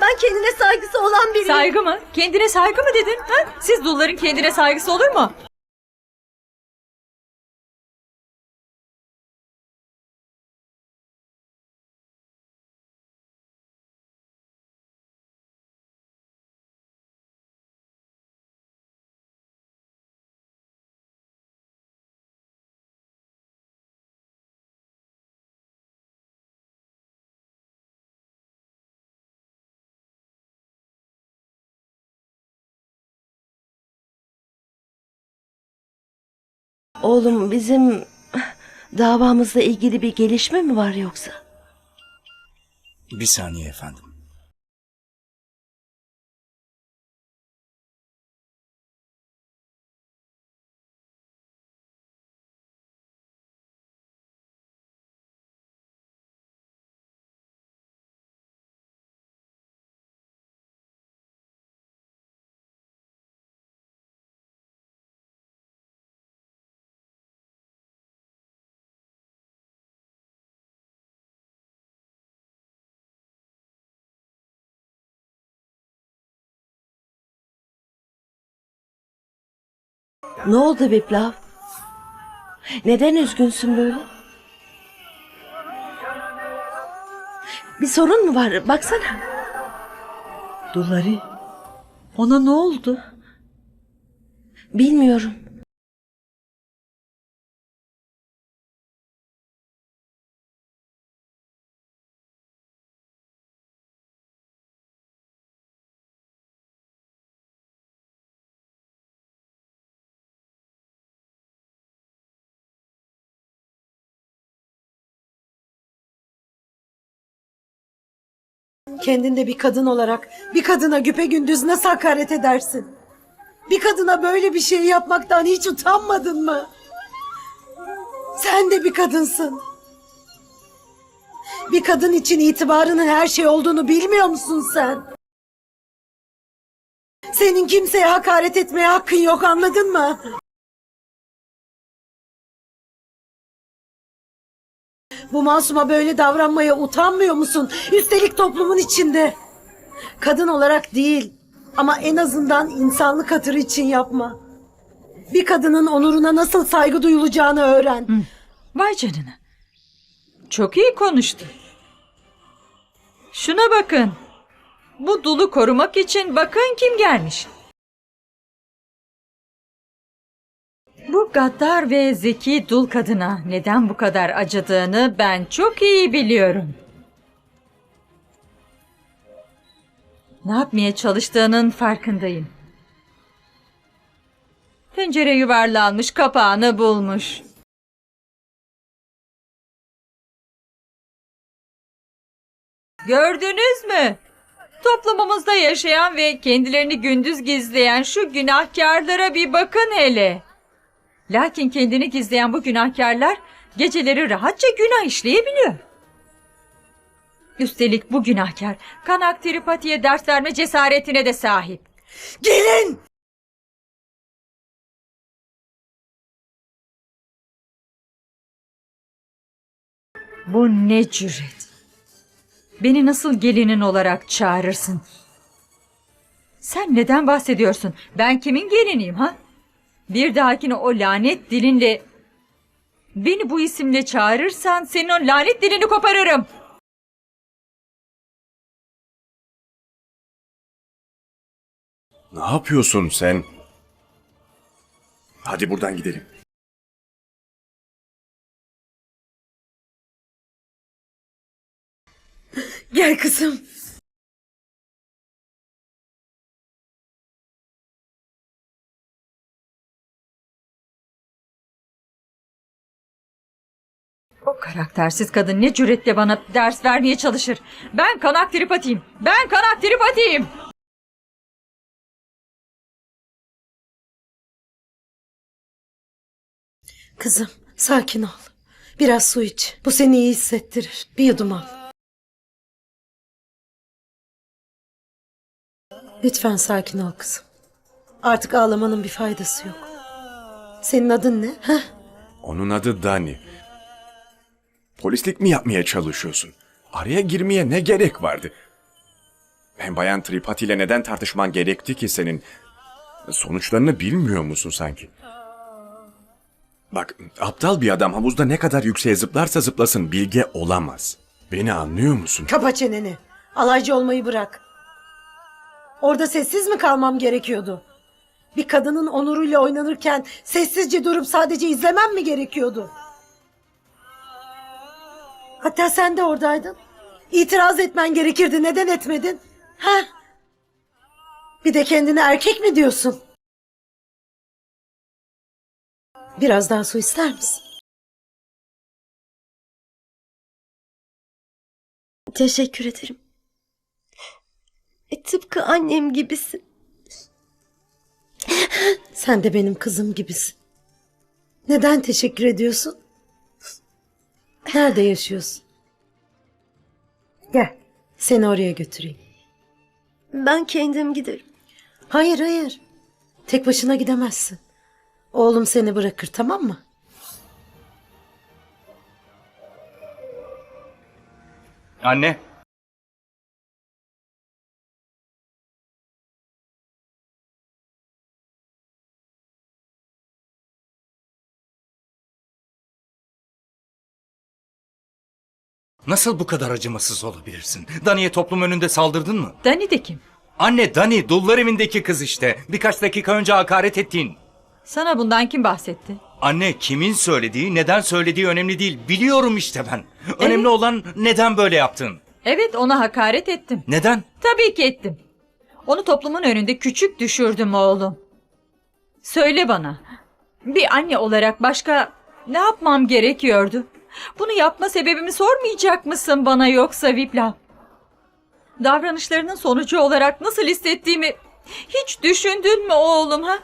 Ben kendine saygısı olan biriyim. Saygı mı? Kendine saygı mı dedin? Ha? Siz dulların kendine saygısı olur mu? Oğlum bizim davamızla ilgili bir gelişme mi var yoksa? Bir saniye efendim. Ne oldu Viplav? Neden üzgünsün böyle? Bir sorun mu var? Baksana. Dulları. Ona ne oldu? Bilmiyorum. Kendinde bir kadın olarak bir kadına güpegündüz nasıl hakaret edersin? Bir kadına böyle bir şey yapmaktan hiç utanmadın mı? Sen de bir kadınsın. Bir kadın için itibarının her şey olduğunu bilmiyor musun sen? Senin kimseye hakaret etmeye hakkın yok anladın mı? Bu masuma böyle davranmaya utanmıyor musun? Üstelik toplumun içinde. Kadın olarak değil ama en azından insanlık hatırı için yapma. Bir kadının onuruna nasıl saygı duyulacağını öğren. Vay canına. Çok iyi konuştu. Şuna bakın. Bu dulu korumak için bakın kim gelmiş. Bu gaddar ve zeki dul kadına neden bu kadar acıdığını ben çok iyi biliyorum. Ne yapmaya çalıştığının farkındayım. Tencere yuvarlanmış kapağını bulmuş. Gördünüz mü? Toplumumuzda yaşayan ve kendilerini gündüz gizleyen şu günahkarlara bir bakın hele. Lakin kendini gizleyen bu günahkarlar geceleri rahatça günah işleyebiliyor. Üstelik bu günahkar Kanak Tiripati'ye ders verme cesaretine de sahip. Gelin! Bu ne cüret. Beni nasıl gelinin olarak çağırırsın? Sen neden bahsediyorsun? Ben kimin geliniyim ha? Bir dahakine o lanet dilinle beni bu isimle çağırırsan senin o lanet dilini koparırım. Ne yapıyorsun sen? Hadi buradan gidelim. Gel kızım. Karaktersiz kadın ne cüretle bana ders vermeye çalışır. Ben kanak tripatiyim. Ben kanak tripatiyim. Kızım sakin ol. Biraz su iç. Bu seni iyi hissettirir. Bir yudum al. Lütfen sakin ol kızım. Artık ağlamanın bir faydası yok. Senin adın ne? Heh? Onun adı Dani. Polislik mi yapmaya çalışıyorsun? Araya girmeye ne gerek vardı? Hem Bayan Tripathi ile neden tartışman gerekti ki senin? Sonuçlarını bilmiyor musun sanki? Bak, aptal bir adam havuzda ne kadar yükseğe zıplarsa zıplasın bilge olamaz. Beni anlıyor musun? Kapa çeneni. Alaycı olmayı bırak. Orada sessiz mi kalmam gerekiyordu? Bir kadının onuruyla oynanırken sessizce durup sadece izlemem mi gerekiyordu? Hatta sen de oradaydın. İtiraz etmen gerekirdi. Neden etmedin? Ha? Bir de kendine erkek mi diyorsun? Biraz daha su ister misin? Teşekkür ederim. E, tıpkı annem gibisin. Sen de benim kızım gibisin. Neden teşekkür ediyorsun? Nerede yaşıyorsun? Gel, seni oraya götüreyim. Ben kendim giderim. Hayır, hayır. Tek başına gidemezsin. Oğlum seni bırakır, tamam mı? Anne. Nasıl bu kadar acımasız olabilirsin? Dani'ye toplum önünde saldırdın mı? Dani de kim? Anne Dani, dullar evindeki kız işte. Birkaç dakika önce hakaret ettiğin. Sana bundan kim bahsetti? Anne kimin söylediği, neden söylediği önemli değil. Biliyorum işte ben. Önemli olan neden böyle yaptın. Evet ona hakaret ettim. Neden? Tabii ki ettim. Onu toplumun önünde küçük düşürdüm oğlum. Söyle bana. Bir anne olarak başka ne yapmam gerekiyordu? Bunu yapma sebebimi sormayacak mısın bana yoksa Vipla? Davranışlarının sonucu olarak nasıl hissettiğimi hiç düşündün mü oğlum ha?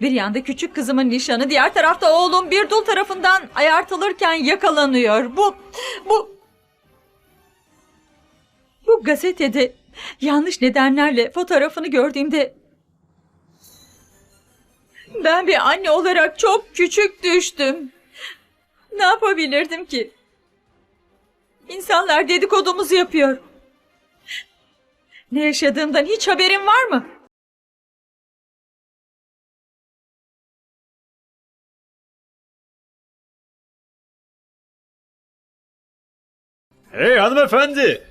Bir yanda küçük kızımın nişanı, diğer tarafta oğlum bir dul tarafından ayartılırken yakalanıyor. Bu, bu bu gazetede yanlış nedenlerle fotoğrafını gördüğümde ben bir anne olarak çok küçük düştüm. Ne yapabilirdim ki? İnsanlar dedikodumuzu yapıyor. Ne yaşadığımdan hiç haberin var mı? Hey hanımefendi!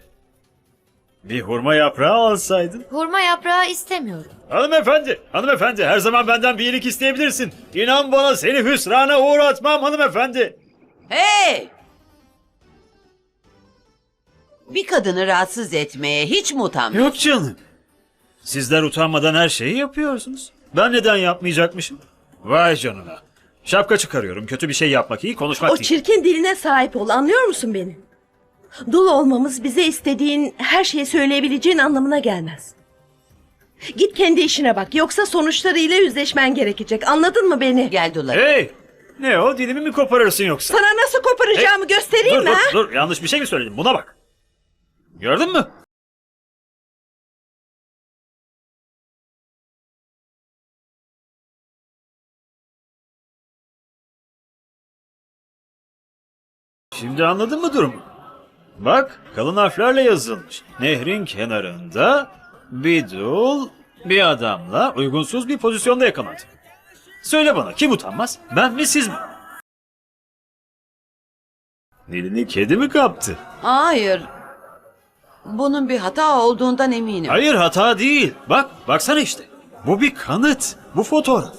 Bir hurma yaprağı alsaydın. Hurma yaprağı istemiyorum. Hanımefendi, hanımefendi her zaman benden bir iyilik isteyebilirsin. İnan bana seni hüsrana uğratmam hanımefendi. Hey! Bir kadını rahatsız etmeye hiç mi utanmıyorsun? Yok canım. Sizler utanmadan her şeyi yapıyorsunuz. Ben neden yapmayacakmışım? Vay canına. Şapka çıkarıyorum. Kötü bir şey yapmak iyi, konuşmak O değil. çirkin diline sahip ol anlıyor musun beni? Dul olmamız bize istediğin her şeyi söyleyebileceğin anlamına gelmez. Git kendi işine bak yoksa sonuçlarıyla yüzleşmen gerekecek anladın mı beni? Gel Dula. Hey! Ne o? Dilimi mi koparırsın yoksa? Sana nasıl koparacağımı göstereyim dur, mi dur, ha? dur. Yanlış bir şey mi söyledim? Buna bak. Gördün mü? Şimdi anladın mı durumu? Bak kalın harflerle yazılmış. Nehrin kenarında bir dul bir adamla uygunsuz bir pozisyonda yakalandı. Söyle bana kim utanmaz? Ben mi siz mi? Dilini kedi mi kaptı? Hayır. Bunun bir hata olduğundan eminim. Hayır hata değil. Bak, baksana işte. Bu bir kanıt. Bu fotoğraf.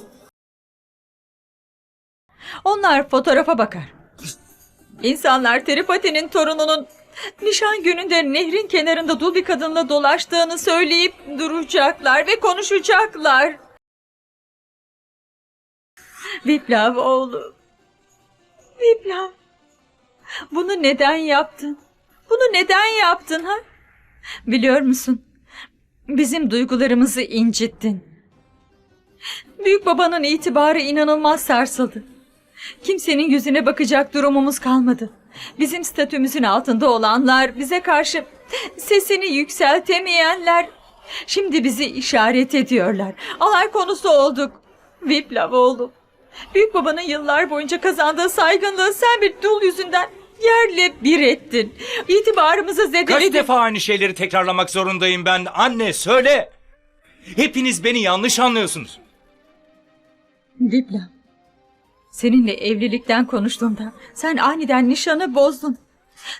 Onlar fotoğrafa bakar. İnsanlar Teripati'nin torununun nişan gününde nehrin kenarında dul bir kadınla dolaştığını söyleyip duracaklar ve konuşacaklar. Viplav oğlu. Viplav. Bunu neden yaptın? Bunu neden yaptın ha? Biliyor musun? Bizim duygularımızı incittin. Büyük babanın itibarı inanılmaz sarsıldı. Kimsenin yüzüne bakacak durumumuz kalmadı. Bizim statümüzün altında olanlar, bize karşı sesini yükseltemeyenler şimdi bizi işaret ediyorlar. Alay konusu olduk. Viplav oğlum. Büyük babanın yıllar boyunca kazandığı saygınlığı sen bir dul yüzünden Yerle bir ettin. İtibarımızı Kaç zedeledin. defa aynı şeyleri tekrarlamak zorundayım ben? Anne söyle. Hepiniz beni yanlış anlıyorsunuz. Dipla. Seninle evlilikten konuştuğumda sen aniden nişanı bozdun.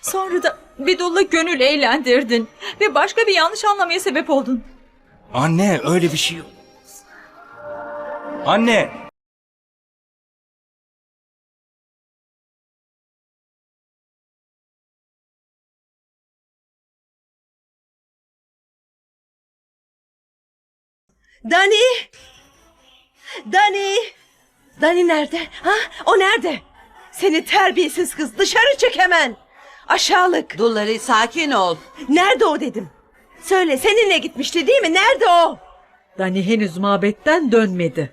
Sonra da Bidul'la gönül eğlendirdin ve başka bir yanlış anlamaya sebep oldun. Anne öyle bir şey yok. Anne. Dani! Dani! Dani nerede? Ha? O nerede? Seni terbiyesiz kız dışarı çık hemen. Aşağılık. Dulları sakin ol. Nerede o dedim. Söyle seninle gitmişti değil mi? Nerede o? Dani henüz mabetten dönmedi.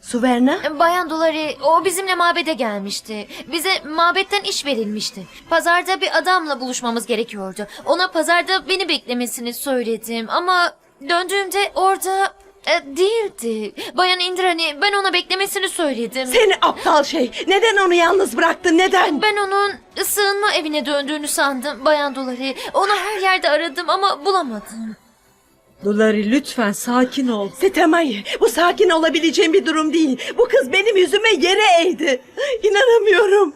Suverna? Bayan Dolari o bizimle mabede gelmişti. Bize mabetten iş verilmişti. Pazarda bir adamla buluşmamız gerekiyordu. Ona pazarda beni beklemesini söyledim ama döndüğümde orada e, değildi. Bayan Indrani ben ona beklemesini söyledim. Seni aptal şey. Neden onu yalnız bıraktın? Neden? Ben onun sığınma evine döndüğünü sandım Bayan Dolari. Onu her yerde aradım ama bulamadım. Dulari lütfen sakin ol. Sitemay, bu sakin olabileceğim bir durum değil. Bu kız benim yüzüme yere eğdi. İnanamıyorum.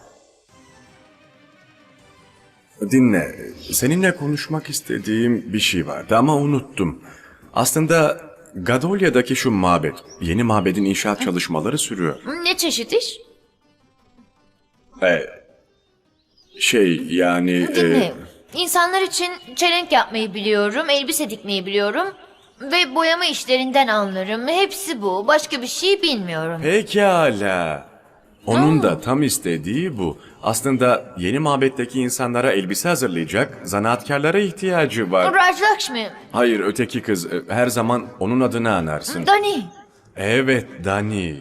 Dinle, seninle konuşmak istediğim bir şey vardı ama unuttum. Aslında Gadolya'daki şu mabet, yeni mabedin inşaat çalışmaları sürüyor. Ne çeşit iş? E, şey yani... e, Dinle. İnsanlar için çelenk yapmayı biliyorum, elbise dikmeyi biliyorum ve boyama işlerinden anlarım. Hepsi bu. Başka bir şey bilmiyorum. Pekala. Onun da tam istediği bu. Aslında yeni mabetteki insanlara elbise hazırlayacak zanaatkarlara ihtiyacı var. Raj Lakshmi, Hayır öteki kız e, her zaman onun adını anarsın. Dani. Evet Dani.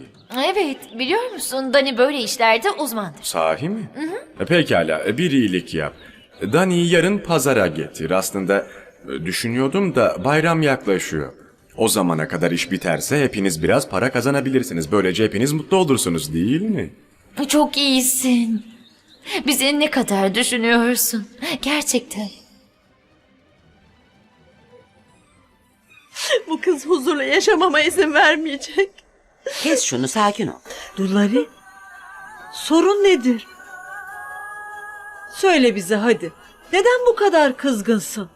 Evet, biliyor musun? Dani böyle işlerde uzmandır. Sahi mi? E, Pekala e, bir iyilik yap. Dani'yi yarın pazara getir. Aslında e, düşünüyordum da bayram yaklaşıyor. O zamana kadar iş biterse hepiniz biraz para kazanabilirsiniz. Böylece hepiniz mutlu olursunuz değil mi? Çok iyisin. Bizi ne kadar düşünüyorsun? Gerçekten. Bu kız huzurla yaşamama izin vermeyecek. Kes şunu sakin ol. Dulari, sorun nedir? Söyle bize hadi. Neden bu kadar kızgınsın?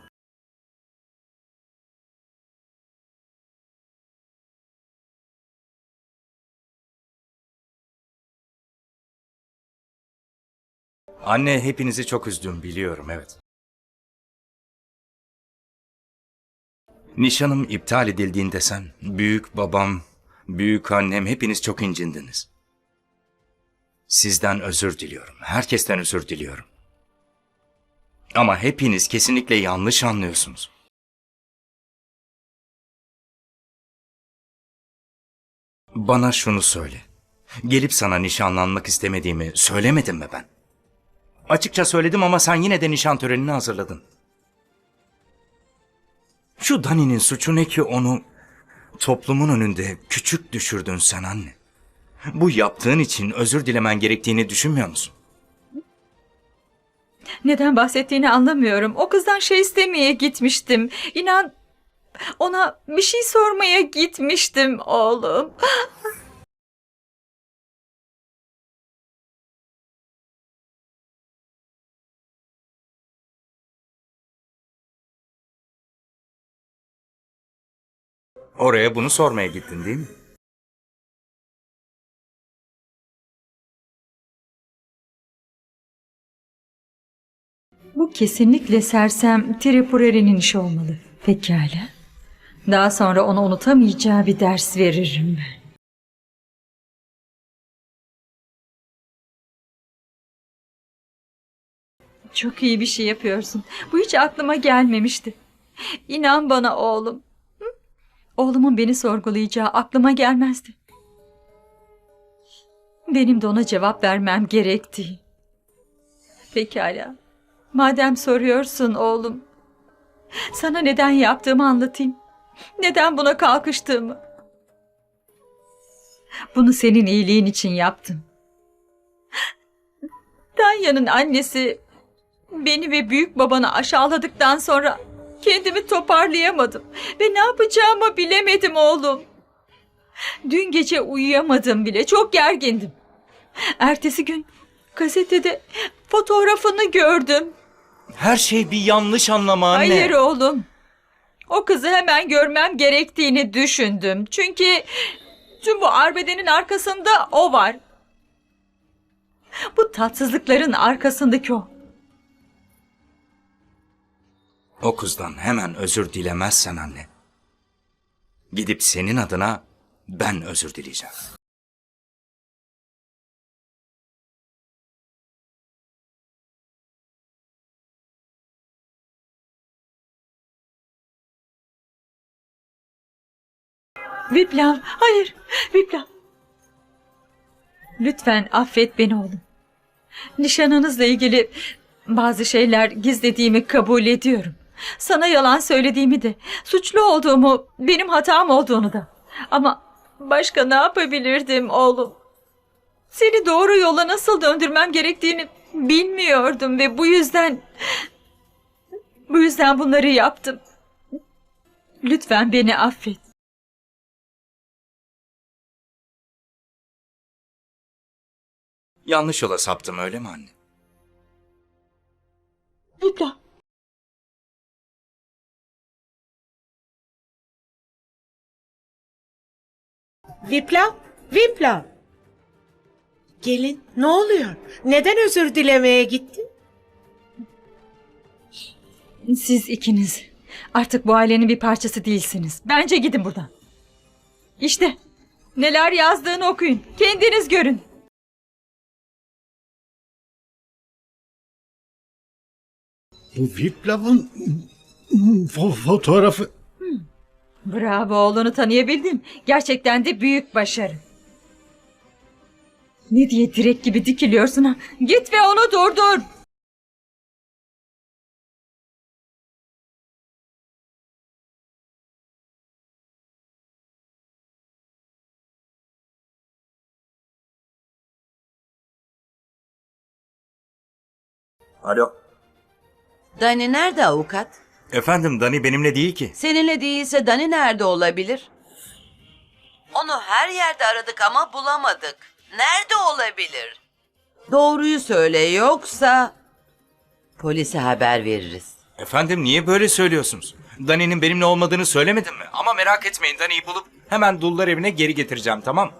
Anne hepinizi çok üzdüm biliyorum evet. Nişanım iptal edildiğinde sen, büyük babam, büyük annem hepiniz çok incindiniz. Sizden özür diliyorum. Herkesten özür diliyorum. Ama hepiniz kesinlikle yanlış anlıyorsunuz. Bana şunu söyle. Gelip sana nişanlanmak istemediğimi söylemedim mi ben? Açıkça söyledim ama sen yine de nişan törenini hazırladın. Şu Dani'nin suçu ne ki onu toplumun önünde küçük düşürdün sen anne. Bu yaptığın için özür dilemen gerektiğini düşünmüyor musun? Neden bahsettiğini anlamıyorum. O kızdan şey istemeye gitmiştim. İnan ona bir şey sormaya gitmiştim oğlum. Oraya bunu sormaya gittin değil mi? Bu kesinlikle sersem Tripurari'nin işi olmalı. Pekala. Daha sonra ona unutamayacağı bir ders veririm ben. Çok iyi bir şey yapıyorsun. Bu hiç aklıma gelmemişti. İnan bana oğlum. Oğlumun beni sorgulayacağı aklıma gelmezdi. Benim de ona cevap vermem gerekti. Pekala. Madem soruyorsun oğlum. Sana neden yaptığımı anlatayım. Neden buna kalkıştığımı. Bunu senin iyiliğin için yaptım. Danya'nın annesi beni ve büyük babanı aşağıladıktan sonra kendimi toparlayamadım ve ne yapacağımı bilemedim oğlum. Dün gece uyuyamadım bile. Çok gergindim. Ertesi gün gazetede fotoğrafını gördüm. Her şey bir yanlış anlama anne. Hayır oğlum. O kızı hemen görmem gerektiğini düşündüm. Çünkü tüm bu arbedenin arkasında o var. Bu tatsızlıkların arkasındaki o. O kızdan hemen özür dilemezsen anne. Gidip senin adına ben özür dileyeceğim. Viplav, hayır, Viplav. Lütfen affet beni oğlum. Nişanınızla ilgili bazı şeyler gizlediğimi kabul ediyorum. Sana yalan söylediğimi de, suçlu olduğumu, benim hatam olduğunu da. Ama başka ne yapabilirdim oğlum? Seni doğru yola nasıl döndürmem gerektiğini bilmiyordum ve bu yüzden... Bu yüzden bunları yaptım. Lütfen beni affet. Yanlış yola saptım öyle mi anne? Viplav. Viplav, Viplav. Gelin, ne oluyor? Neden özür dilemeye gittin? Siz ikiniz artık bu ailenin bir parçası değilsiniz. Bence gidin buradan. İşte neler yazdığını okuyun. Kendiniz görün. Bu Viplav'ın fo- fotoğrafı... Bravo oğlunu tanıyabildin. Gerçekten de büyük başarı. Ne diye direk gibi dikiliyorsun ha? Git ve onu durdur. Alo. Dani nerede avukat? Efendim Dani benimle değil ki. Seninle değilse Dani nerede olabilir? Onu her yerde aradık ama bulamadık. Nerede olabilir? Doğruyu söyle yoksa polise haber veririz. Efendim niye böyle söylüyorsunuz? Dani'nin benimle olmadığını söylemedim mi? Ama merak etmeyin Dani'yi bulup hemen dullar evine geri getireceğim tamam?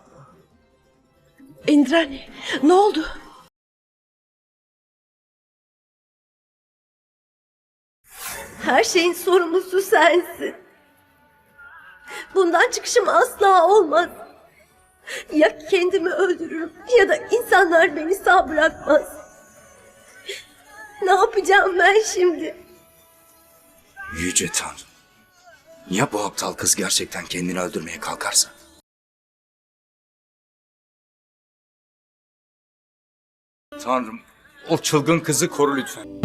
Indrani ne oldu? Şeyin sorumlusu sensin. Bundan çıkışım asla olmaz. Ya kendimi öldürürüm ya da insanlar beni sağ bırakmaz. Ne yapacağım ben şimdi? Yüce Tanrım. Ya bu aptal kız gerçekten kendini öldürmeye kalkarsa? Tanrım, o çılgın kızı koru lütfen.